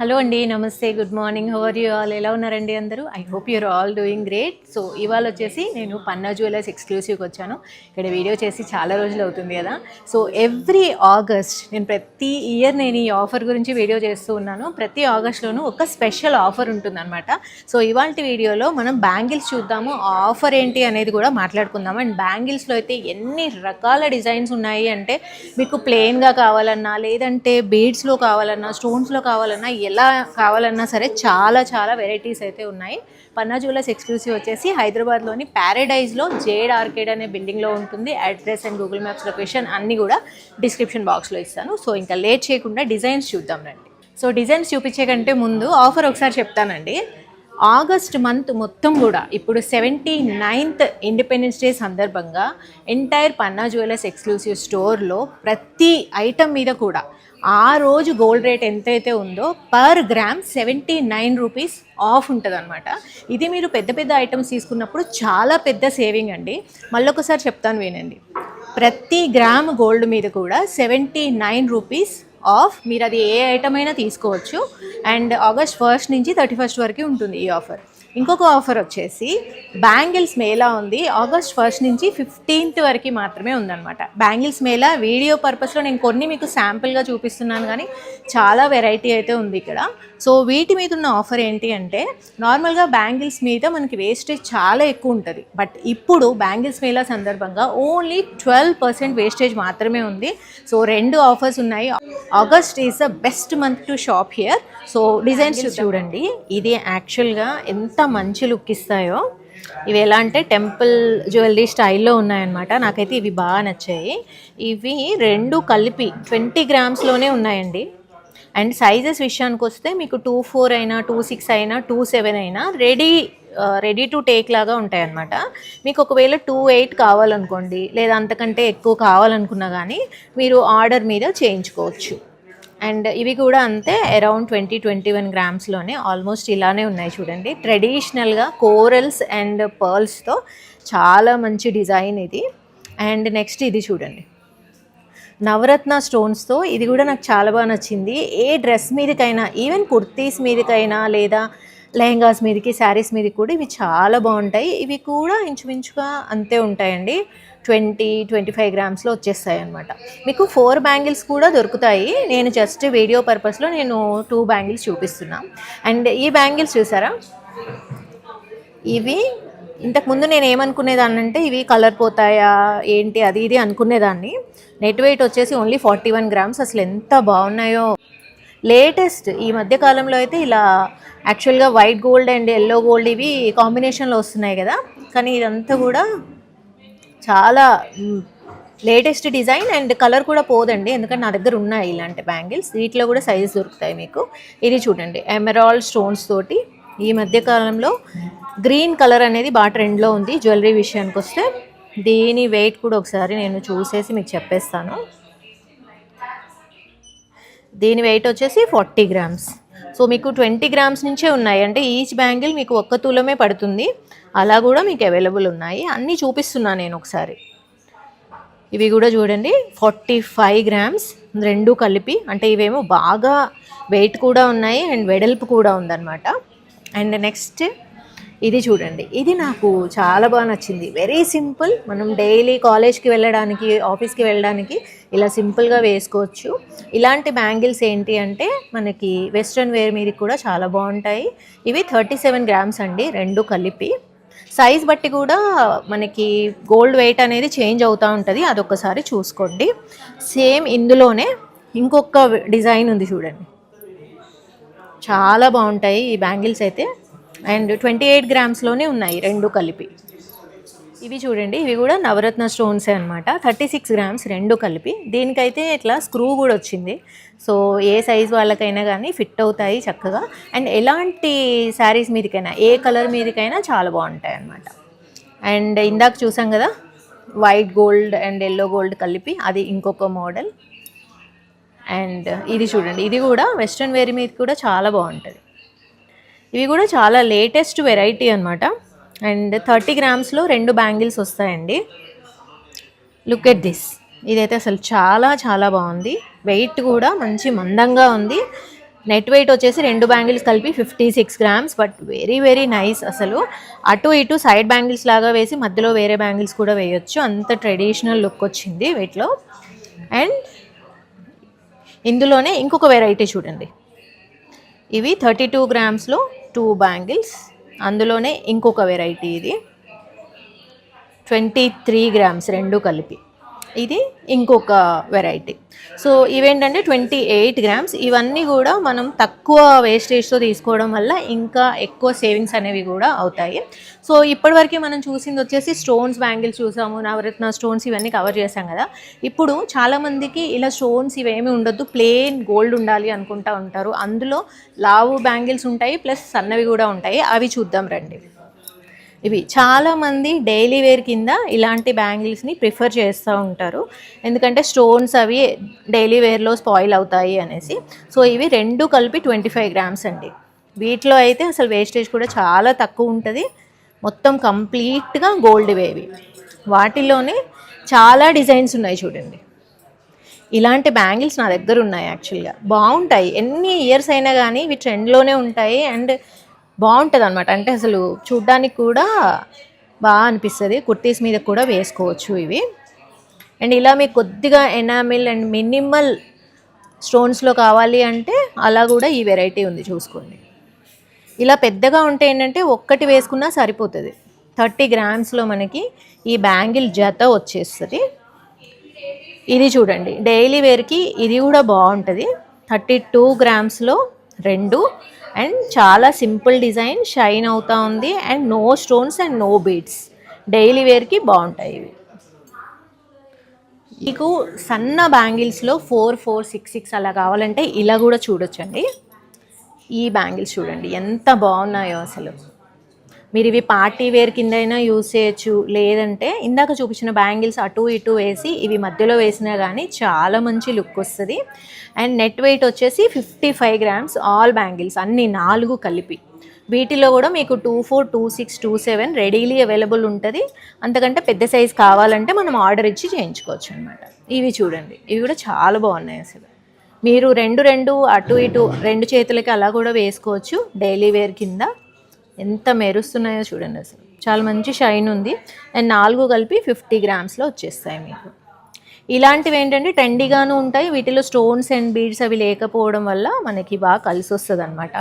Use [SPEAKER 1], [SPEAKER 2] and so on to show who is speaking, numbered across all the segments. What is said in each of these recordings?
[SPEAKER 1] Hello అండి నమస్తే good morning how are you all ఎలా ఉన్నారండి అందరూ? I hope you're all doing great so ఇవాళ వచ్చేసి నేను పన్నా జ్యువెలర్స్ ఎక్స్క్లూసివ్కి వచ్చాను. ఇక్కడ వీడియో చేసి చాలా రోజులు అవుతుంది కదా. సో ఎవ్రీ ఆగస్ట్ నేను ప్రతి ఇయర్ నేను ఈ ఆఫర్ గురించి వీడియో చేస్తూ ఉన్నాను. ప్రతి ఆగస్ట్లోనూ ఒక స్పెషల్ ఆఫర్ ఉంటుందన్నమాట. సో ఇవాళ వీడియోలో మనం బ్యాంగిల్స్ చూద్దాము. ఆ ఆఫర్ ఏంటి అనేది కూడా మాట్లాడుకుందాం అండ్ బ్యాంగిల్స్లో అయితే ఎన్ని రకాల డిజైన్స్ ఉన్నాయి అంటే మీకు ప్లెయిన్గా కావాలన్నా లేదంటే బీడ్స్లో కావాలన్నా స్టోన్స్లో కావాలన్నా ఎలా కావాలన్నా సరే చాలా చాలా వెరైటీస్ అయితే ఉన్నాయి. పన్నా జ్యువెలర్స్ ఎక్స్క్లూసివ్ వచ్చేసి హైదరాబాద్లోని ప్యారడైజ్లో జేడ్ ఆర్కేడ్ అనే బిల్డింగ్లో ఉంటుంది. Address and Google maps location అన్నీ కూడా డిస్క్రిప్షన్ బాక్స్లో ఇస్తాను. సో ఇంకా లేట్ చేయకుండా డిజైన్స్ చూద్దాం రండి. సో డిజైన్స్ చూపించే కంటే ముందు ఆఫర్ ఒకసారి చెప్తానండి. ఆగస్ట్ మంత్ మొత్తం కూడా ఇప్పుడు సెవెంటీ నైన్త్ ఇండిపెండెన్స్ డే సందర్భంగా ఎంటైర్ పన్నా జ్యువెలర్స్ ఎక్స్క్లూసివ్ స్టోర్లో ప్రతి ఐటమ్ మీద కూడా ఆ రోజు గోల్డ్ రేట్ ఎంతైతే ఉందో per gram seventy nine rupees off ఉంటుంది అనమాట ఇది మీరు పెద్ద పెద్ద ఐటమ్స్ తీసుకున్నప్పుడు చాలా పెద్ద సేవింగ్ అండి. మళ్ళొకసారి చెప్తాను వినండి. ప్రతి గ్రామ్ గోల్డ్ మీద కూడా సెవెంటీ నైన్ రూపీస్ ఆఫ్. మీరు అది ఏ ఐటమ్ అయినా తీసుకోవచ్చు. అండ్ ఆగస్ట్ ఫస్ట్ నుంచి థర్టీ ఫస్ట్ వరకు ఉంటుంది ఈ ఆఫర్ ఇంకొక ఆఫర్ వచ్చేసి బ్యాంగిల్స్ మేళా ఉంది. ఆగస్ట్ ఫస్ట్ నుంచి ఫిఫ్టీన్త్ వరకు మాత్రమే ఉందన్నమాట. బ్యాంగిల్స్ మేళా వీడియో పర్పస్లో నేను కొన్ని మీకు శాంపుల్గా చూపిస్తున్నాను కానీ చాలా వెరైటీ అయితే ఉంది ఇక్కడ. సో వీటి మీద ఉన్న ఆఫర్ ఏంటి అంటే నార్మల్గా బ్యాంగిల్స్ మీద మనకి వేస్టేజ్ చాలా ఎక్కువ ఉంటుంది. బట్ ఇప్పుడు బ్యాంగిల్స్ మేళా సందర్భంగా ఓన్లీ ట్వెల్వ్ పర్సెంట్ వేస్టేజ్ మాత్రమే ఉంది. సో రెండు ఆఫర్స్ ఉన్నాయి. August is the best month to shop here so designs చూడండి. ఇది యాక్చువల్గా ఎంత మంచి లుక్ ఇస్తాయో. ఇవి ఎలా అంటే టెంపుల్ జ్యువెలరీ స్టైల్లో ఉన్నాయన్నమాట. నాకైతే ఇవి బాగా నచ్చాయి. ఇవి రెండు కలిపి ట్వంటీ గ్రామ్స్లోనే ఉన్నాయండి. అండ్ సైజెస్ విషయానికి వస్తే మీకు టూ ఫోర్ అయినా టూ సిక్స్ అయినా టూ సెవెన్ అయినా రెడీ రెడీ టు టేక్ లాగా ఉంటాయి అన్నమాట మీకు ఒకవేళ టూ ఎయిట్ కావాలనుకోండి లేదా అంతకంటే ఎక్కువ కావాలనుకున్నా కానీ మీరు ఆర్డర్ మీద చేయించుకోవచ్చు. అండ్ ఇవి కూడా అంతే అరౌండ్ ట్వంటీ ట్వంటీ వన్ గ్రామ్స్లోనే ఆల్మోస్ట్ ఇలానే ఉన్నాయి చూడండి. ట్రెడిషనల్గా కోరల్స్ అండ్ పర్ల్స్తో చాలా మంచి డిజైన్ ఇది. అండ్ నెక్స్ట్ ఇది చూడండి. నవరత్న స్టోన్స్తో ఇది కూడా నాకు చాలా బాగా నచ్చింది. ఏ డ్రెస్ మీదకైనా ఈవెన్ కుర్తీస్ మీదకైనా లేదా లెహంగాస్ మీదకి శారీస్ మీదకి కూడా ఇవి చాలా బాగుంటాయి. ఇవి కూడా ఇంచుమించుగా అంతే ఉంటాయండి. ట్వంటీ ట్వంటీ ఫైవ్ గ్రామ్స్లో వచ్చేస్తాయి అనమాట మీకు ఫోర్ బ్యాంగిల్స్ కూడా దొరుకుతాయి. నేను జస్ట్ వీడియో పర్పస్లో నేను టూ బ్యాంగిల్స్ చూపిస్తున్నా. అండ్ ఈ బ్యాంగిల్స్ చూసారా? ఇవి ఇంతకుముందు నేను ఏమనుకునేదాన్ని అంటే ఇవి కలర్ పోతాయా ఏంటి అది ఇది అనుకునేదాన్ని. నెట్ వెయిట్ వచ్చేసి ఓన్లీ ఫార్టీ వన్ గ్రామ్స్. అసలు ఎంత బాగున్నాయో. లేటెస్ట్ ఈ మధ్య కాలంలో అయితే ఇలా యాక్చువల్గా white gold and yellow gold ఇవి కాంబినేషన్లో వస్తున్నాయి కదా. కానీ ఇదంతా కూడా చాలా లేటెస్ట్ డిజైన్ అండ్ కలర్ కూడా పోదండి. ఎందుకంటే నా దగ్గర ఉన్నాయి ఇలాంటి బ్యాంగిల్స్. వీటిలో కూడా సైజ్ దొరుకుతాయి మీకు. ఇది చూడండి ఎమరాల్డ్ స్టోన్స్ తోటి. ఈ మధ్య కాలంలో గ్రీన్ కలర్ అనేది బాగా ట్రెండ్లో ఉంది జ్యువెలరీ విషయానికి వస్తే. దీని వెయిట్ కూడా ఒకసారి నేను చూసేసి మీకు చెప్పేస్తాను. దీని వెయిట్ వచ్చేసి ఫార్టీ గ్రామ్స్ సో మీకు ట్వంటీ గ్రామ్స్ నుంచే ఉన్నాయి. అంటే ఈచ్ బ్యాంగిల్ మీకు ఒక్క తూలమే పడుతుంది. అలా కూడా మీకు అవైలబుల్ ఉన్నాయి. అన్నీ చూపిస్తున్నాను నేను ఒకసారి. ఇవి కూడా చూడండి. ఫార్టీ ఫైవ్ గ్రామ్స్ రెండు కలిపి అంటే ఇవేమో బాగా వెయిట్ కూడా ఉన్నాయి అండ్ వెడల్పు కూడా ఉందన్నమాట. అండ్ నెక్స్ట్ ఇది చూడండి. ఇది నాకు చాలా బాగా నచ్చింది. వెరీ సింపుల్ మనం డైలీ కాలేజ్కి వెళ్ళడానికి ఆఫీస్కి వెళ్ళడానికి ఇలా సింపుల్గా వేసుకోవచ్చు. ఇలాంటి బ్యాంగిల్స్ ఏంటి అంటే మనకి వెస్ట్రన్ వేర్ మీద కూడా చాలా బాగుంటాయి. ఇవి థర్టీ సెవెన్ గ్రామ్స్ అండి రెండు కలిపి. సైజ్ బట్టి కూడా మనకి గోల్డ్ వెయిట్ అనేది చేంజ్ అవుతూ ఉంటుంది. అదొకసారి చూసుకోండి. సేమ్ ఇందులోనే ఇంకొక డిజైన్ ఉంది చూడండి. చాలా బాగుంటాయి ఈ బ్యాంగిల్స్ అయితే. అండ్ ట్వంటీ ఎయిట్ గ్రామ్స్లోనే ఉన్నాయి రెండు కలిపి. ఇవి చూడండి ఇవి కూడా నవరత్న స్టోన్సే అనమాట థర్టీ సిక్స్ గ్రామ్స్ రెండు కలిపి. దీనికైతే ఇట్లా స్క్రూ కూడా వచ్చింది. సో ఏ సైజ్ వాళ్ళకైనా కానీ ఫిట్ అవుతాయి చక్కగా. అండ్ ఎలాంటి శారీస్ మీదకైనా ఏ కలర్ మీదకైనా చాలా బాగుంటాయి అనమాట అండ్ ఇందాక చూసాం కదా white gold and yellow gold కలిపి అది ఇంకొక మోడల్. అండ్ ఇది చూడండి ఇది కూడా వెస్ట్రన్ వేర్ మీద కూడా చాలా బాగుంటుంది. ఇవి కూడా చాలా లేటెస్ట్ వెరైటీ అనమాట అండ్ థర్టీ గ్రామ్స్లో రెండు బ్యాంగిల్స్ వస్తాయండి. లుక్ ఎట్ దిస్ ఇదైతే అసలు చాలా చాలా బాగుంది. వెయిట్ కూడా మంచి మందంగా ఉంది. నెట్ వెయిట్ వచ్చేసి రెండు బ్యాంగిల్స్ కలిపి fifty six grams but very very nice అసలు. అటు ఇటు సైడ్ బ్యాంగిల్స్ లాగా వేసి మధ్యలో వేరే బ్యాంగిల్స్ కూడా వేయొచ్చు. అంత ట్రెడిషనల్ లుక్ వచ్చింది వీటిలో అండ్ ఇందులోనే ఇంకొక వెరైటీ చూడండి. ఇవి థర్టీ టూ గ్రామ్స్లో టూ బ్యాంగిల్స్. అందులోనే ఇంకొక వెరైటీ ఇది. ట్వంటీ త్రీ గ్రామ్స్ రెండు కలిపి. ఇది ఇంకొక వెరైటీ సో ఇవేంటంటే ట్వంటీ ఎయిట్ గ్రామ్స్ ఇవన్నీ కూడా మనం తక్కువ వేస్టేజ్తో తీసుకోవడం వల్ల ఇంకా ఎక్కువ సేవింగ్స్ అనేవి కూడా అవుతాయి. సో ఇప్పటివరకు మనం చూసింది వచ్చేసి స్టోన్స్ బ్యాంగిల్స్ చూసాము నవరత్న స్టోన్స్ ఇవన్నీ కవర్ చేసాం కదా. ఇప్పుడు చాలామందికి ఇలా స్టోన్స్ ఇవేమీ ఉండొద్దు ప్లెయిన్ గోల్డ్ ఉండాలి అనుకుంటా ఉంటారు. అందులో లావు బ్యాంగిల్స్ ఉంటాయి ప్లస్ సన్నవి కూడా ఉంటాయి. అవి చూద్దాం రండి. ఇవి చాలామంది డైలీ వేర్ కింద ఇలాంటి బ్యాంగిల్స్ని ప్రిఫర్ చేస్తూ ఉంటారు. ఎందుకంటే స్టోన్స్ అవి డైలీ వేర్లో స్పాయిల్ అవుతాయి అనేసి. సో ఇవి రెండు కలిపి ట్వంటీ ఫైవ్ గ్రామ్స్ అండి. వీటిలో అయితే అసలు వేస్టేజ్ కూడా చాలా తక్కువ ఉంటుంది. మొత్తం కంప్లీట్గా గోల్డ్ వేవి వాటిలోనే చాలా డిజైన్స్ ఉన్నాయి చూడండి. ఇలాంటి బ్యాంగిల్స్ నా దగ్గర ఉన్నాయి యాక్చువల్గా బాగుంటాయి. ఎన్ని ఇయర్స్ అయినా కానీ ఇవి ట్రెండ్లోనే ఉంటాయి. అండ్ బాగుంటుంది అనమాట అంటే అసలు చూడ్డానికి కూడా బాగా అనిపిస్తుంది. కుర్తీస్ మీద కూడా వేసుకోవచ్చు ఇవి. అండ్ ఇలా మీకు కొద్దిగా ఎనామిల్ అండ్ మినిమల్ స్టోన్స్లో కావాలి అంటే అలా కూడా ఈ వెరైటీ ఉంది చూసుకోండి. ఇలా పెద్దగా ఉంటే ఏంటంటే ఒక్కటి వేసుకున్నా సరిపోతుంది. థర్టీ గ్రామ్స్లో మనకి ఈ బ్యాంగిల్ జత వచ్చేస్తుంది. ఇది చూడండి. డైలీ వేర్కి ఇది కూడా బాగుంటుంది. థర్టీ టూ గ్రామ్స్లో రెండు. అండ్ చాలా సింపుల్ డిజైన్ షైన్ అవుతా ఉంది. And no stones and no beads daily వేర్కి బాగుంటాయి ఇవి. మీకు సన్న బ్యాంగిల్స్లో ఫోర్ ఫోర్ సిక్స్ సిక్స్ అలా కావాలంటే ఇలా కూడా చూడొచ్చండి. ఈ బ్యాంగిల్స్ చూడండి ఎంత బాగున్నాయో అసలు. మీరు ఇవి పార్టీ వేర్ కింద అయినా యూస్ చేయొచ్చు. లేదంటే ఇందాక చూపించిన బ్యాంగిల్స్ అటు ఇటు వేసి ఇవి మధ్యలో వేసినా కానీ చాలా మంచి లుక్ వస్తుంది. అండ్ నెట్ వెయిట్ వచ్చేసి fifty five grams all bangles అన్ని నాలుగు కలిపి. వీటిలో కూడా మీకు two four two six two seven readily available ఉంటుంది. అంతకంటే పెద్ద సైజ్ కావాలంటే మనం ఆర్డర్ ఇచ్చి చేయించుకోవచ్చు అనమాట ఇవి చూడండి ఇవి కూడా చాలా బాగున్నాయి అసలు. మీరు రెండు రెండు అటు ఇటు రెండు చేతులకి అలా కూడా వేసుకోవచ్చు డైలీ వేర్ కింద. ఎంత మెరుస్తున్నాయో చూడండి అసలు. చాలా మంచి షైన్ ఉంది. అండ్ నాలుగు కలిపి ఫిఫ్టీ గ్రామ్స్లో వచ్చేస్తాయి మీకు. ఇలాంటివి ఏంటంటే ట్రెండీగాను ఉంటాయి. వీటిలో స్టోన్స్ అండ్ బీడ్స్ అవి లేకపోవడం వల్ల మనకి బాగా కలిసి వస్తుంది అనమాట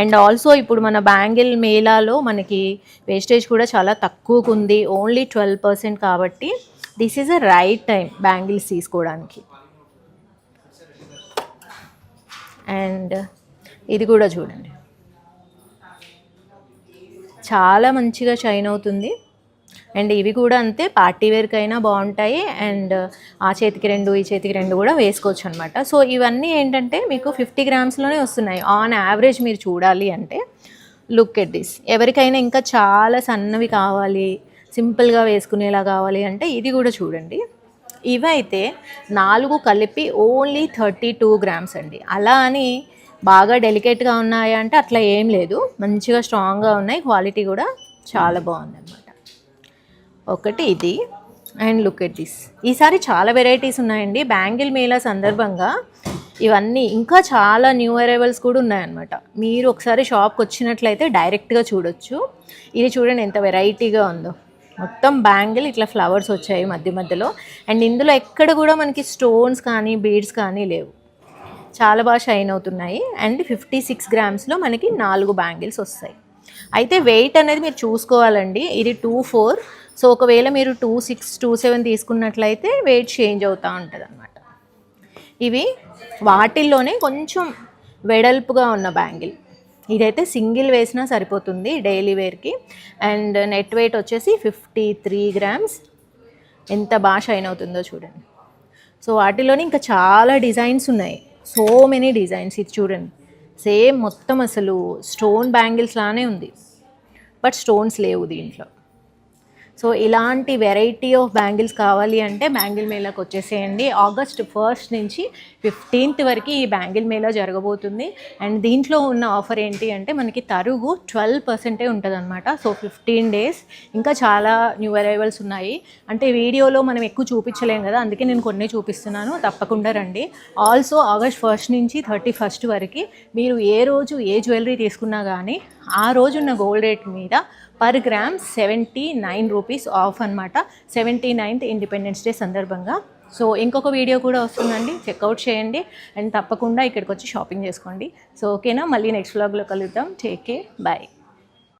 [SPEAKER 1] అండ్ ఆల్సో ఇప్పుడు మన బ్యాంగిల్ మేళాలో మనకి వేస్టేజ్ కూడా చాలా తక్కువకు ఉంది. ఓన్లీ ట్వెల్వ్ పర్సెంట్ కాబట్టి this is a right time bangles తీసుకోవడానికి. అండ్ ఇది కూడా చూడండి. చాలా మంచిగా షైన్ అవుతుంది. అండ్ ఇవి కూడా అంతే పార్టీ వేర్కి అయినా బాగుంటాయి. అండ్ ఆ చేతికి రెండు ఈ చేతికి రెండు కూడా వేసుకోవచ్చు అనమాట సో ఇవన్నీ ఏంటంటే మీకు ఫిఫ్టీ గ్రామ్స్లోనే వస్తున్నాయి. ఆన్ యావరేజ్ మీరు చూడాలి అంటే లుక్ ఎట్ దిస్. ఎవరికైనా ఇంకా చాలా సన్నవి కావాలి సింపుల్గా వేసుకునేలా కావాలి అంటే ఇది కూడా చూడండి. ఇవైతే నాలుగు కలిపి ఓన్లీ థర్టీ టూ గ్రామ్స్ అండి. అలా అని బాగా డెలికేట్గా ఉన్నాయా అంటే అట్లా ఏం లేదు. మంచిగా స్ట్రాంగ్గా ఉన్నాయి. క్వాలిటీ కూడా చాలా బాగుంది అనమాట ఒకటి ఇది. అండ్ లుక్ ఎట్ దిస్ ఈసారి చాలా వెరైటీస్ ఉన్నాయండి. బ్యాంగిల్ మేళా సందర్భంగా ఇవన్నీ ఇంకా చాలా న్యూ అరైవల్స్ కూడా ఉన్నాయన్నమాట. మీరు ఒకసారి షాప్కి వచ్చినట్లయితే డైరెక్ట్గా చూడొచ్చు. ఇది చూడండి ఎంత వెరైటీగా ఉందో. మొత్తం బ్యాంగిల్ ఇట్లా ఫ్లవర్స్ వచ్చాయి మధ్య మధ్యలో. అండ్ ఇందులో ఎక్కడ కూడా మనకి స్టోన్స్ కానీ బీడ్స్ కానీ లేవు. చాలా బాగా షైన్ అవుతున్నాయి. అండ్ ఫిఫ్టీ సిక్స్ గ్రామ్స్లో మనకి నాలుగు బ్యాంగిల్స్ వస్తాయి. అయితే వెయిట్ అనేది మీరు చూసుకోవాలండి. ఇది టూ ఫోర్ సో ఒకవేళ మీరు టూ సిక్స్ టూ సెవెన్ తీసుకున్నట్లయితే వెయిట్ చేంజ్ అవుతూ ఉంటుంది అనమాట ఇవి వాటిల్లోనే కొంచెం వెడల్పుగా ఉన్న బ్యాంగిల్. ఇదైతే సింగిల్ వేసినా సరిపోతుంది డైలీ వేర్కి. అండ్ నెట్ వెయిట్ వచ్చేసి ఫిఫ్టీ త్రీ గ్రామ్స్ ఎంత బాగా షైన్ అవుతుందో చూడండి. సో వాటిలోనే ఇంకా చాలా డిజైన్స్ ఉన్నాయి. సో మెనీ డిజైన్స్ ఇది చూడండి సేమ్ మొత్తం అసలు స్టోన్ బ్యాంగిల్స్ లానే ఉంది. బట్ స్టోన్స్ లేవు దీంట్లో. సో ఇలాంటి వెరైటీ ఆఫ్ బ్యాంగిల్స్ కావాలి అంటే బ్యాంగిల్ మేళాకి వచ్చేసేయండి. ఆగస్ట్ ఫస్ట్ నుంచి ఫిఫ్టీన్త్ వరకు ఈ బ్యాంగిల్ మేళా జరగబోతుంది. అండ్ దీంట్లో ఉన్న ఆఫర్ ఏంటి అంటే మనకి తరుగు ట్వెల్వ్ పర్సెంటే ఉంటుంది అనమాట సో ఫిఫ్టీన్ డేస్ ఇంకా చాలా న్యూ అరైవల్స్ ఉన్నాయి. అంటే వీడియోలో మనం ఎక్కువ చూపించలేం కదా అందుకే నేను కొన్ని చూపిస్తున్నాను. తప్పకుండా రండి. ఆల్సో ఆగస్ట్ ఫస్ట్ నుంచి థర్టీ ఫస్ట్ వరకు మీరు ఏ రోజు ఏ జ్యువెలరీ తీసుకున్నా కానీ ఆ రోజున్న గోల్డ్ రేట్ మీద per gram seventy nine rupees off అనమాట సెవెంటీ నైన్త్ ఇండిపెండెన్స్ డే సందర్భంగా. సో ఇంకొక వీడియో కూడా వస్తుందండి. చెక్అవుట్ చేయండి. అండ్ తప్పకుండా ఇక్కడికి వచ్చి షాపింగ్ చేసుకోండి. సో ఓకేనా? మళ్ళీ నెక్స్ట్ వ్లాగ్లో కలుద్దాం. Take care bye